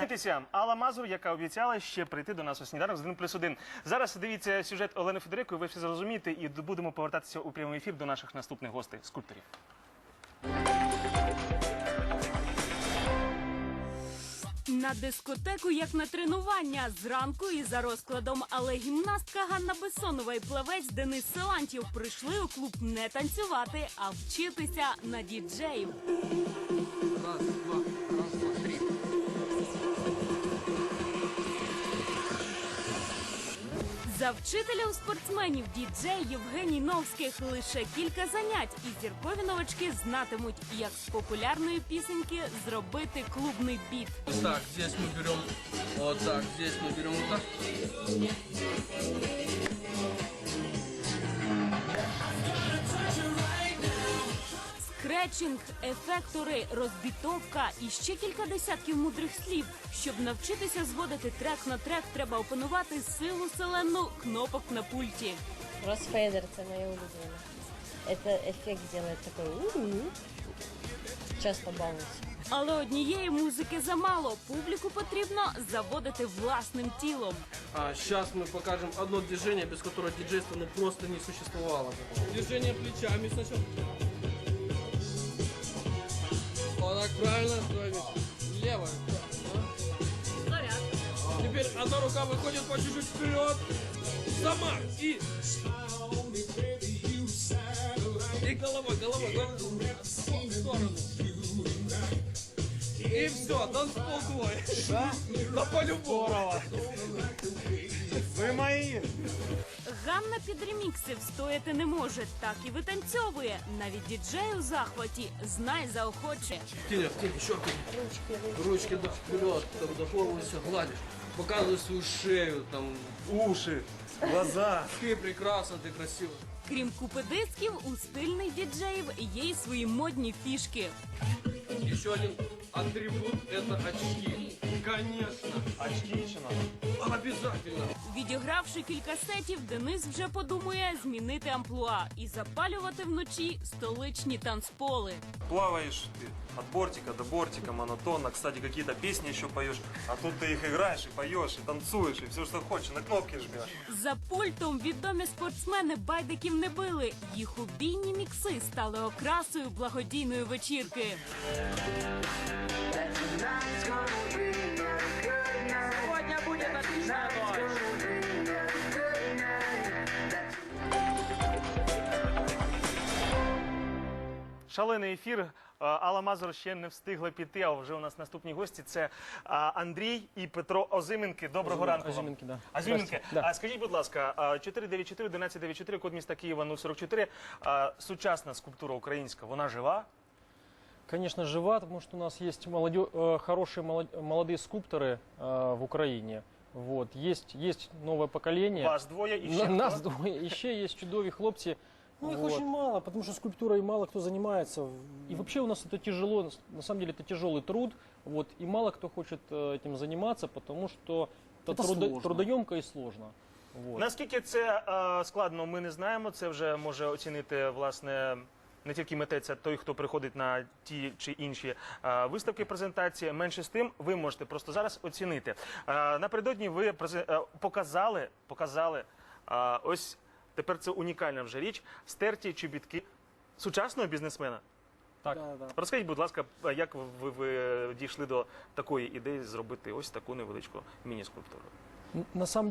Дивіться, Алла Мазур, яка обіцяла ще прийти до нас у сніданок з 1 плюс 1. Зараз дивіться сюжет Олени Федорико, і ви все зрозумієте, і будемо повертатися у прямий ефір до наших наступних гостей, скульпторів. На дискотеку, як на тренування, зранку і за розкладом. Але гімнастка Ганна Бессонова і плавець Денис Силантьєв прийшли у клуб не танцювати, а вчитися на діджеїв. Раз, два, раз, два, три. За вчителя спортсменів діджей Євгеній Новських лише кілька занять, і зіркові новачки знатимуть, як з популярної пісеньки зробити клубний біт. Вот так, здесь мы берем, вот так, здесь мы берем вот так. Скретчинг, ефектори, розбітовка і ще кілька десятків мудрих слів. Щоб навчитися зводити трек на трек, треба опанувати силу селену кнопок на пульті. Росфейдер це моє улюблене. Це ефект делает такой у-у-у. Часто балуюсь. Але однієї музики замало. Публіку потрібно заводити власним тілом. А сейчас мы покажем одно движение, без которого диджейство ну, просто не существовало. бы. Движение плечами сначала. Вот так, правильно, правильно. Левая. да. Теперь одна рука выходит по чуть-чуть вперед. Сама. И... И головой, головой, головой. В сторону. И все, танцпол твой. Да? Да по-любому. Ганна під ремікси встояти не може, так і витанцьовує. Навіть діджей у захваті знай заохоче. Тиня, тиня, еще тиня. Ручки, ручки. Ручки да, вперед, там до формы все гладишь. Показывай свою шею, там, Уші, глаза. ты прекрасна, ты красива. Крім купи дисків, у стильних діджеїв є й свої модні фішки. Еще один атрибут – это очки. Конечно, Очки чи надо? обязательно. Відігравши кілька сетів, Денис вже подумує змінити амплуа і запалювати вночі столичні танцполи. плаваешь ты от бортика до бортика монотонно. Кстати, какие-то песни еще поешь, а тут ты их играешь и поешь, и танцуешь, и все, что хочешь, на кнопки жмешь. За пультом відомі спортсмени байдиків не били. Їх убійні мікси стали окрасою благодійної вечірки. Шалений ефір. А, Алла Мазур ще не встигла піти, а вже у нас наступні гості. Це а, Андрій і Петро Озименки. Доброго ранку. вам. Озименки, да. Озименки. Здрасте. Да. А скажіть, будь ласка, а, 494 1194 код міста Києва 044. А, Сучасна скульптура українська, вона жива? Конечно, жива, потому что у нас есть молодё- э, хорошие молод- молодые скульпторы э, в Украине. Вот. Есть, есть новое поколение. Вас двоє і ще На- нас хто? двое. Еще есть чудові хлопцы. Ну, их Вот. очень мало, потому что скульптурой мало кто занимается. И вообще у нас это тяжело, на самом деле это тяжелый труд, вот, и мало кто хочет э, этим заниматься, потому что это, Это трудо- сложно. трудоемко и сложно. Вот. Наскільки це е, складно, ми не знаємо. Це вже може оцінити власне. Не тільки митець, а той, хто приходить на ті чи інші е, виставки, презентації. Менше з тим, ви можете просто зараз оцінити. Е, напередодні ви презе- е, показали, показали е, ось тепер це унікальна вже річ. Стерті чобітки сучасного бізнесмена. Так. Да, да. Розкажіть, будь ласка, як ви, ви дійшли до такої ідеї зробити ось таку невеличку міні-скульптуру? На самом деле